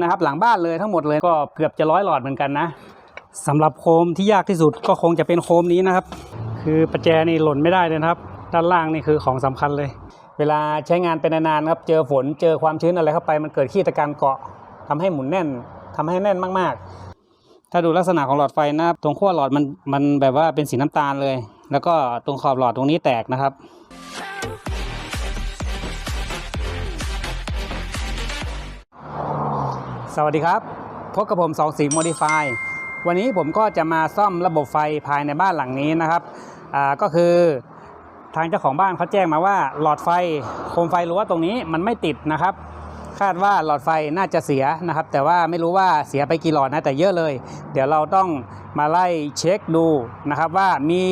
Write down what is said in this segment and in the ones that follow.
นะครับหลังบ้านเลยทั้งหมดเลยก็เกือบจะร้อยหลอดเหมือนกันนะสำหรับโคมที่ยากที่สุดก็คงจะเป็นโคมนี้นะครับ คือประแจนี่หล่นไม่ได้เลยนะครับ ด้านล่างนี่คือของสำคัญเลย เวลาใช้งานเป็นนานๆครับเจอฝนเจอความชื้นอะไรเข้าไป มันเกิดขี้ตะการเกาะทำให้หมุนแน่นทำให้แน่นมากๆ ถ้าดูลักษณะของหลอดไฟนะครับตรงขั้วหลอดมันมันแบบว่าเป็นสีน้ำตาลเลย แล้วก็ตรงขอบหลอดตรงนี้แตกนะครับ สวัสดีครับ พบกับผมสองสีโมดิฟายวันนี้ผมก็จะมาซ่อมระบบไฟภายในบ้านหลังนี้นะครับอ่าก็คือทางเจ้าของบ้านเขาแจ้งมาว่า หลอดไฟโคมไฟรั้วตรงนี้มันไม่ติดนะครับ คาดว่าหลอดไฟน่าจะเสียนะครับ แต่ว่าไม่รู้ว่าเสียไปกี่หลอดนะแต่เยอะเลย เดี๋ยวเราต้องมาไล่เช็คดูนะครับว่ามี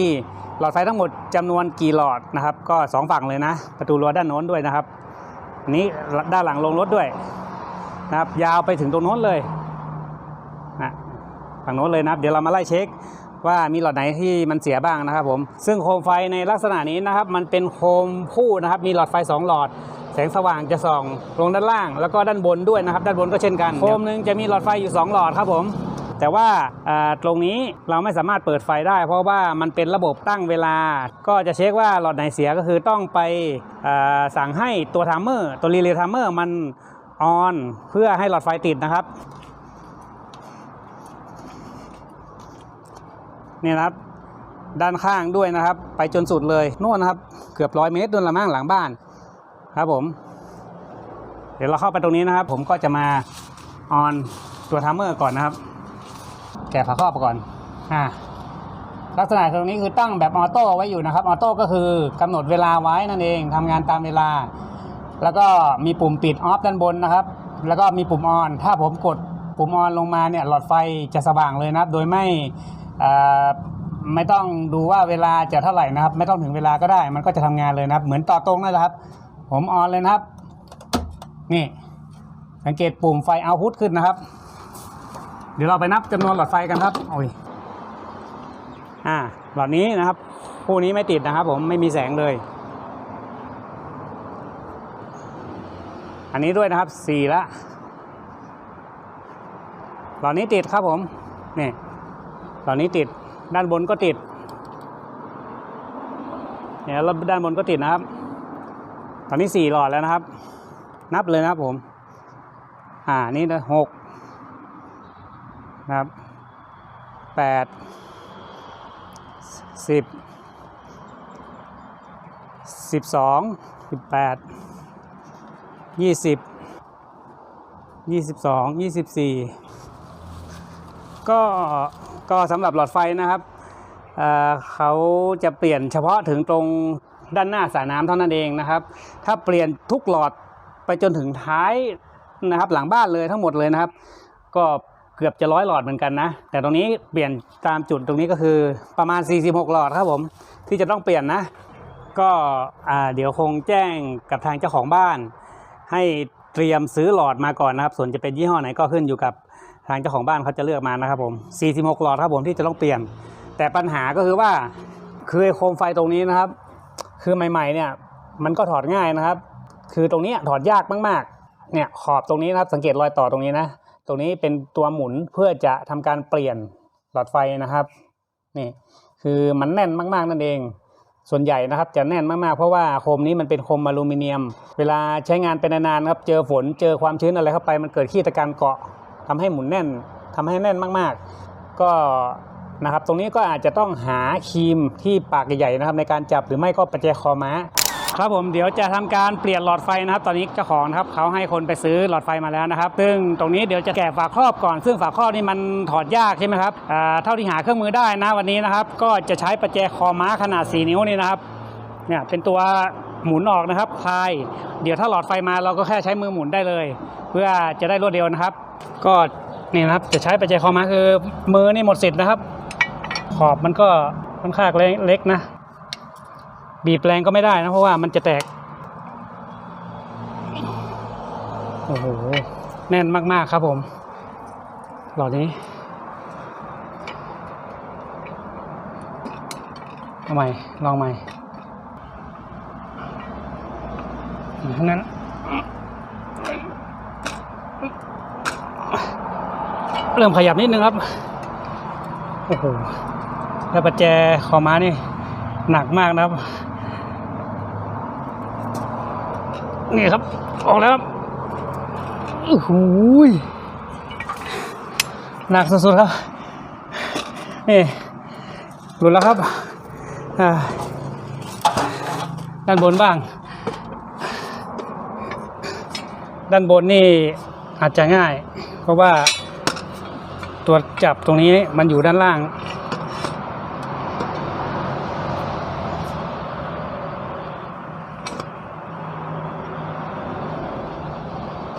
หลอดไฟทั้งหมดจำนวนกี่หลอดนะครับ ก็สองฝั่งเลยนะ ประตูรั้วด้านโน้นด้วยนะครับนนี้ด้านหลังลงรถด้วย นะครับยาวไปถึงตรงโน้นเลยนะฝั่งโน้นเลยนะครับ เดี๋ยวเรามาไล่เช็คว่ามีหลอดไหนที่มันเสียบ้างนะครับผม ซึ่งโคมไฟในลักษณะนี้นะครับ มันเป็นโคมคู่นะครับ มีหลอดไฟ 2 หลอด แสงสว่างจะส่องลงด้านล่าง แล้วก็ด้านบนด้วยนะครับ ด้านบนก็เช่นกัน โคมหนึงจะมีหลอดไฟอยู่ 2 หลอดครับผม แต่ว่าตรงนี้เราไม่สามารถเปิดไฟได้ เพราะว่ามันเป็นระบบตั้งเวลา ก็จะเช็คว่าหลอดไหนเสียก็คือต้องไปสั่งให้ตัวทัมเมอร์ตัวรีเลย์ทัมเมอร์มัน ออนเพื่อให้หลอดไฟติดนะครับเนี่ยนะครับ ด้านข้างด้วยนะครับ ไปจนสุดเลยนู่นนะครับ เกือบร้อยเมตรนู่นละมั่งหลังบ้านครับผม เดี๋ยวเราเข้าไปตรงนี้นะครับ ผมก็จะมาออนตัวทัมเมอร์ก่อนนะครับ แกะฝาครอบก่อนอ่าลักษณะตรงนี้คือตั้งแบบออโต้ไว้อยู่นะครับ ออโต้ก็คือกำหนดเวลาไว้นั่นเองทำงานตามเวลา แล้วก็มีปุ่มปิดออฟด้านบนนะครับ แล้วก็มีปุ่มออน ถ้าผมกดปุ่มออนลงมาเนี่ยหลอดไฟจะสว่างเลยนะครับ โดยไม่ไม่ต้องดูว่าเวลาจะเท่าไหร่นะครับ ไม่ต้องถึงเวลาก็ได้ มันก็จะทำงานเลยนะครับ เหมือนต่อตรงนั่นแหละครับ ผมออนเลยนะครับ นี่ สังเกตปุ่มไฟเอาพุทขึ้นนะครับ เดี๋ยวเราไปนับจำนวนหลอดไฟกันครับโอ้ยอ่าหลอดนี้นะครับคู่นี้ไม่ติดนะครับ ผมไม่มีแสงเลย อันนี้ด้วยนะครับสี่ละหลอดนี้ติดครับผมนี่หลอดนี้ติดด้านบนก็ติดเนี่ยแล้วด้านบนก็ติดนะครับ ตอนนี้สี่หลอดแล้วนะครับ นับเลยนะครับผม อ่านี่นะหกนะครับแปดสิบสิบสองสิบแปด ยี่สิบยี่สิบสองยี่สิบสี่ก็ก็สำหรับหลอดไฟนะครับเเขาจะเปลี่ยนเฉพาะถึงตรงด้านหน้าสายน้ำเท่านั้นเองนะครับ ถ้าเปลี่ยนทุกหลอดไปจนถึงท้ายนะครับ หลังบ้านเลยทั้งหมดเลยนะครับ ก็เกือบจะร้อยหลอดเหมือนกันนะ แต่ตรงนี้เปลี่ยนตามจุดตรงนี้ก็คือประมาณ 46 หลอดครับผมที่จะต้องเปลี่ยนนะ ก็เดี๋ยวคงแจ้งกับทางเจ้าของบ้าน ให้เตรียมซื้อหลอดมาก่อนนะครับ ส่วนจะเป็นยี่ห้อไหนก็ขึ้นอยู่กับทางเจ้าของบ้านเขาจะเลือกมานะครับผม 46 หลอดครับผมที่จะต้องเปลี่ยน แต่ปัญหาก็คือว่าคือโคมไฟตรงนี้นะครับ คือใหม่ ๆ เนี่ย มันก็ถอดง่ายนะครับ คือตรงนี้ถอดยากมากๆ เนี่ยขอบตรงนี้นะครับ สังเกตรอยต่อตรงนี้นะ ตรงนี้เป็นตัวหมุนเพื่อจะทำการเปลี่ยนหลอดไฟนะครับ นี่ คือมันแน่นมาก ๆ นั่นเอง ส่วนใหญ่นะครับจะแน่นมากๆ เพราะว่าโคมนี้มันเป็นโคมอลูมิเนียม เวลาใช้งานเป็นนานๆครับเจอฝนเจอความชื้นอะไรเข้าไป มันเกิดขี้ตะการเกาะทำให้หมุนแน่นทำให้แน่นมากๆ ก็นะครับตรงนี้ก็อาจจะต้องหาครีมที่ปากใหญ่ๆนะครับในการจับหรือไม่ก็ประแจคอม้า ครับผมเดี๋ยวจะทำการเปลี่ยนหลอดไฟนะครับ ตอนนี้เจ้าของนะครับเขาให้คนไปซื้อหลอดไฟมาแล้วนะครับ ซึ่งตรงนี้เดี๋ยวจะแกะฝาครอบก่อน ซึ่งฝาครอบนี่มันถอดยากใช่ไหมครับอ่าเท่าที่หาเครื่องมือได้นะวันนี้นะครับ ก็จะใช้ประแจคอม้าขนาด 4 นิ้วนี่นะครับเนี่ยเป็นตัวหมุนออกนะครับคลาย เดี๋ยวถ้าหลอดไฟมาเราก็แค่ใช้มือหมุนได้เลย เพื่อจะได้รวดเร็วนะครับ ก็นี่นะครับจะใช้ประแจคอม้าคือมือนี่หมดสิทธิ์นะครับ ขอบมันก็ค่อนข้างเล็กนะ บีบแรงก็ไม่ได้นะ เพราะว่ามันจะแตก โอ้โห แน่นมาก ๆ ครับผม หลอดนี้เอาใหม่ ลองใหม่เท่านั้น เริ่มขยับนิดนึงครับ โอ้โห แล้วประแจคอม้านี่ หนักมากนะครับ นี่ครับ ออกแล้วครับโอ้โหยหนักสุดๆครับ นี่ หลุดแล้วครับ ด้านบนบ้าง ด้านบนนี่อาจจะง่าย เพราะว่าตัวจับตรงนี้มันอยู่ด้านล่าง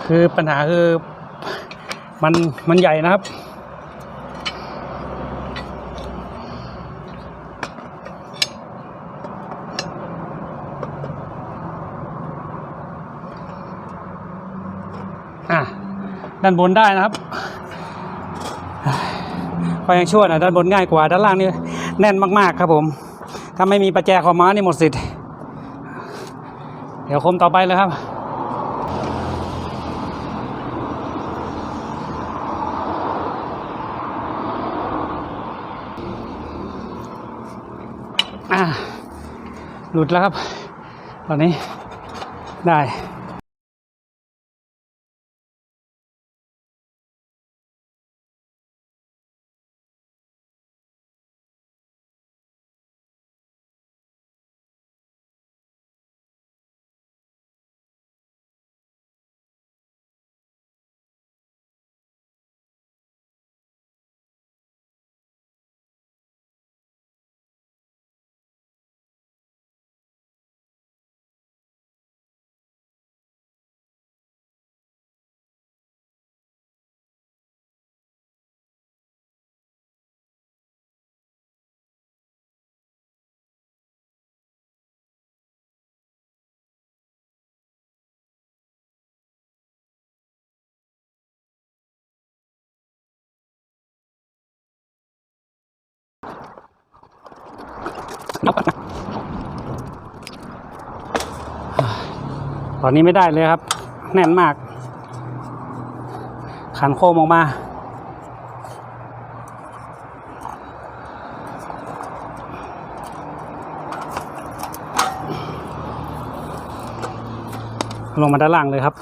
คือปัญหาคือมันมันใหญ่นะครับ อะ ด้านบนได้นะครับก็ยังชั่วนะด้านบนง่ายกว่า ด้านล่างนี่แน่นมาก ๆ ครับผม ถ้าไม่มีประแจคอม้านี่หมดสิทธิ์ เดี๋ยวคมต่อไปเลยครับ หลุดแล้วครับ ตอนนี้ได้ ตอนนี้ไม่ได้เลยครับ แน่นมาก ขันโคมออกมา ลงมาด้านล่างเลยครับ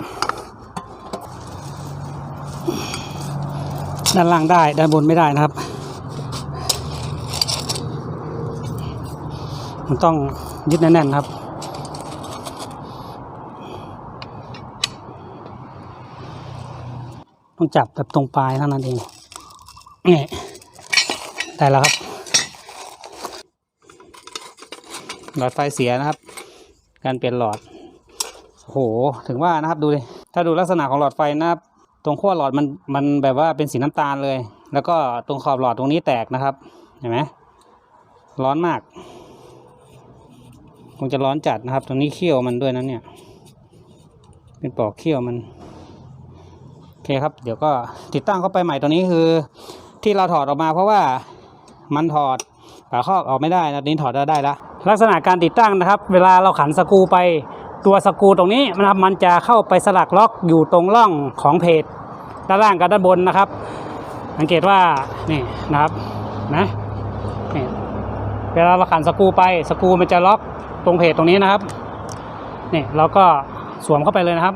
ด้านล่างได้ ด้านบนไม่ได้นะครับ มันต้องยึดแน่นๆครับต้องจับแบบตรงปลายเท่านั้นเองนี่ได้แล้วครับ หลอดไฟเสียนะครับ การเปลี่ยนหลอดโหถึงว่านะครับดูดิถ้าดูลักษณะของหลอดไฟนะครับ ตรงขั้วหลอดมันมันแบบว่าเป็นสีน้ำตาลเลย แล้วก็ตรงขอบหลอดตรงนี้แตกนะครับ เห็นไหมร้อนมาก คงจะร้อนจัดนะครับ ตรงนี้เขี้ยวมันด้วยนะเนี่ย เป็นปอกเขี้ยวมันโอเคครับ เดี๋ยวก็ติดตั้งเข้าไปใหม่ตัวนี้คือ ที่เราถอดออกมาเพราะว่ามันถอดฝาครอบออกไม่ได้นะนี้ถอดได้ได้แล้วลักษณะการติดตั้งนะครับ เวลาเราขันสกูไปตัวสกูตรงนี้นะครับมันจะเข้าไปสลักล็อกอยู่ตรงร่องของเพจด้านล่างกับด้านบนนะครับ สังเกตว่านี่นะครับนะนี่เวลาเราขันสกูไปสกูมันจะล็อก ตรงเพจตรงนี้นะครับนี่เราก็สวมเข้าไปเลยนะครับ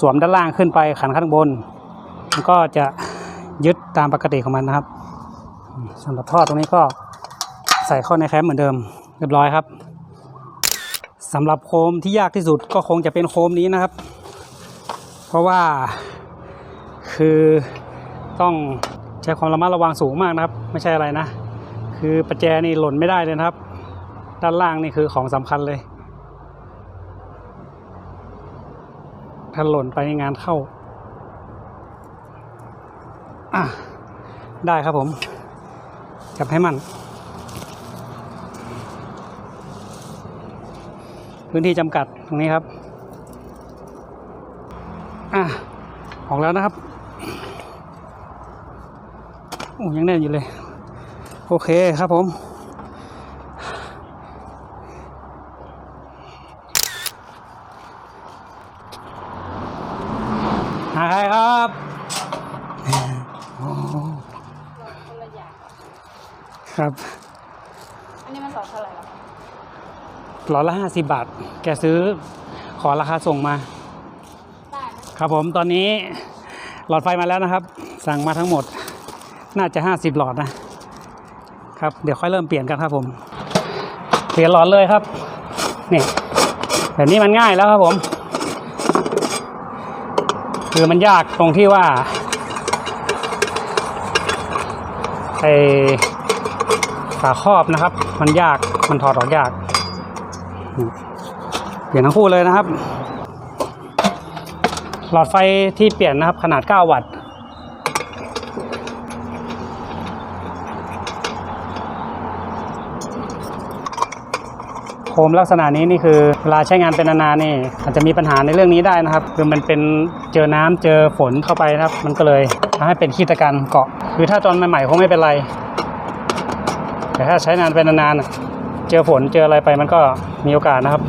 สวมด้านล่างขึ้นไปขันข้างบน มันก็จะยึดตามปกติของมันนะครับสำหรับท่อตรงนี้ก็ใส่เข้าในแคมเหมือนเดิมเรียบร้อยครับสำหรับโคมที่ยากที่สุดก็คงจะเป็นโคมนี้นะครับ เพราะว่าคือต้องใช้ความระมัดระวังสูงมากนะครับ ไม่ใช่อะไรนะ คือประแจนี่หล่นไม่ได้เลยนะครับ ด้านล่างนี่คือของสำคัญเลย ถ้าหล่นไปงานเข้าอะได้ครับผม จับให้มัน พื้นที่จำกัดตรงนี้ครับ อะออกแล้วนะครับโอ้ยังแน่นอยู่เลย โอเคครับผม หาใครครับโอ้คนละอย่างครับ อันนี้มันสองเท่าไหร่หรอหลอดละห้าสิบบาท แกซื้อขอราคาส่งมา ได้นะครับผมตอนนี้หลอดไฟมาแล้วนะครับ สั่งมาทั้งหมด น่าจะห้าสิบหลอดนะ ครับเดี๋ยวค่อยเริ่มเปลี่ยนกันครับผมเปลี่ยนหลอดเลยครับนี่แบบนี้มันง่ายแล้วครับผม คือมันยากตรงที่ว่าไอฝาครอบนะครับ มันยากมันถอดออกยาก เปลี่ยนทั้งคู่เลยนะครับ หลอดไฟที่เปลี่ยนนะครับขนาด 9 วัตต์ มลักษณะนี้นี่คือเวลาใช้งานเป็นนานๆนี่อาจจะมีปัญหาในเรื่องนี้ได้นะครับ คือมันเป็นเจอน้ำเจอฝนเข้าไปนะครับ มันก็เลยทำให้เป็นขี้ตะกันเกาะ คือถ้าตอนใหม่ๆคงไม่เป็นไร แต่ถ้าใช้งานเป็นนานๆเจอฝนเจออะไรไปมันก็มีโอกาสนะครับ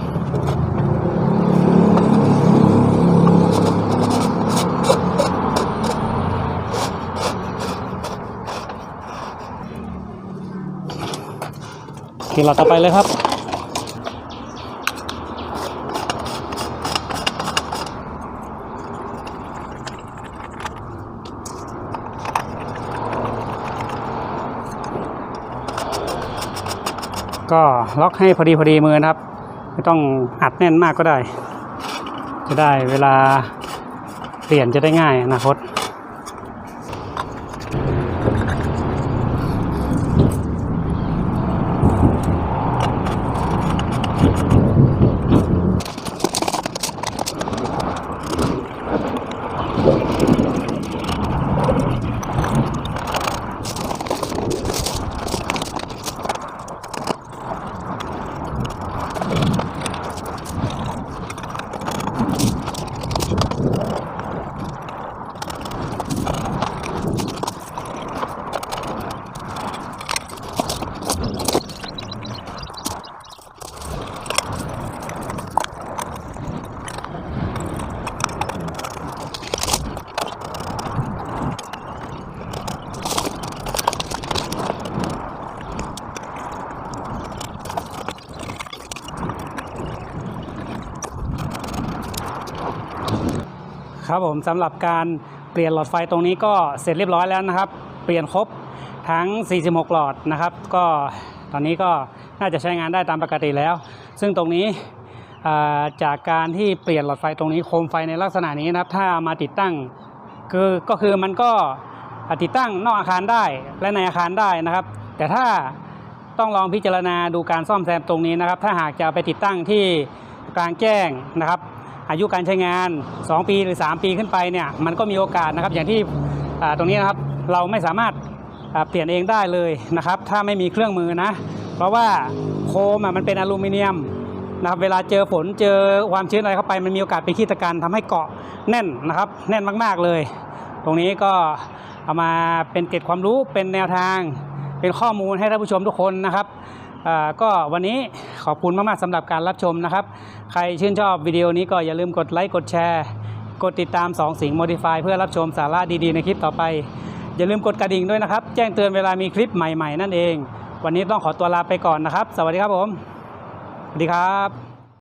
กินหลอดต่อไปเลยครับ ก็ ล็อกให้พอดีพอดีมือนะครับ ไม่ต้องอัดแน่นมากก็ได้ จะได้เวลาเปลี่ยนจะได้ง่ายอนาคต ครับผมสำหรับการเปลี่ยนหลอดไฟตรงนี้ก็เสร็จเรียบร้อยแล้วนะครับ เปลี่ยนครบทั้ง 46 หลอดนะครับ ก็ตอนนี้ก็น่าจะใช้งานได้ตามปกติแล้ว ซึ่งตรงนี้จากการที่เปลี่ยนหลอดไฟตรงนี้โคมไฟในลักษณะนี้นะครับ ถ้ามาติดตั้งคือก็คือมันก็ติดตั้งนอกอาคารได้และในอาคารได้นะครับ แต่ถ้าต้องลองพิจารณาดูการซ่อมแซมตรงนี้นะครับ ถ้าหากจะไปติดตั้งที่กลางแจ้งนะครับ อายุการใช้งาน 2 ปีหรือ 3 ปีขึ้นไปเนี่ยมันก็มีโอกาสนะครับอย่างที่ตรงนี้นะครับเราไม่สามารถเปลี่ยนเองได้เลยนะครับ ถ้าไม่มีเครื่องมือนะ เพราะว่าโคมมันเป็นอลูมิเนียมนะครับเวลาเจอฝนเจอความชื้นอะไรเข้าไป มันมีโอกาสเป็นขี้ตะกันทำให้เกาะแน่นนะครับ แน่นมากๆเลย ตรงนี้ก็เอามาเป็นเกร็ดความรู้เป็นแนวทาง เป็นข้อมูลให้ท่านผู้ชมทุกคนนะครับ ก็วันนี้ขอบคุณมากๆสำหรับการรับชมนะครับ ใครชื่นชอบวิดีโอนี้ก็อย่าลืมกดไลค์กดแชร์กดติดตาม 2 สิง Modify เพื่อรับชมสาระดีๆ ในคลิปต่อไป อย่าลืมกดกระดิ่งด้วยนะครับ แจ้งเตือนเวลามีคลิปใหม่ๆ นั่นเอง วันนี้ต้องขอตัวลาไปก่อนนะครับ สวัสดีครับผม สวัสดีครับ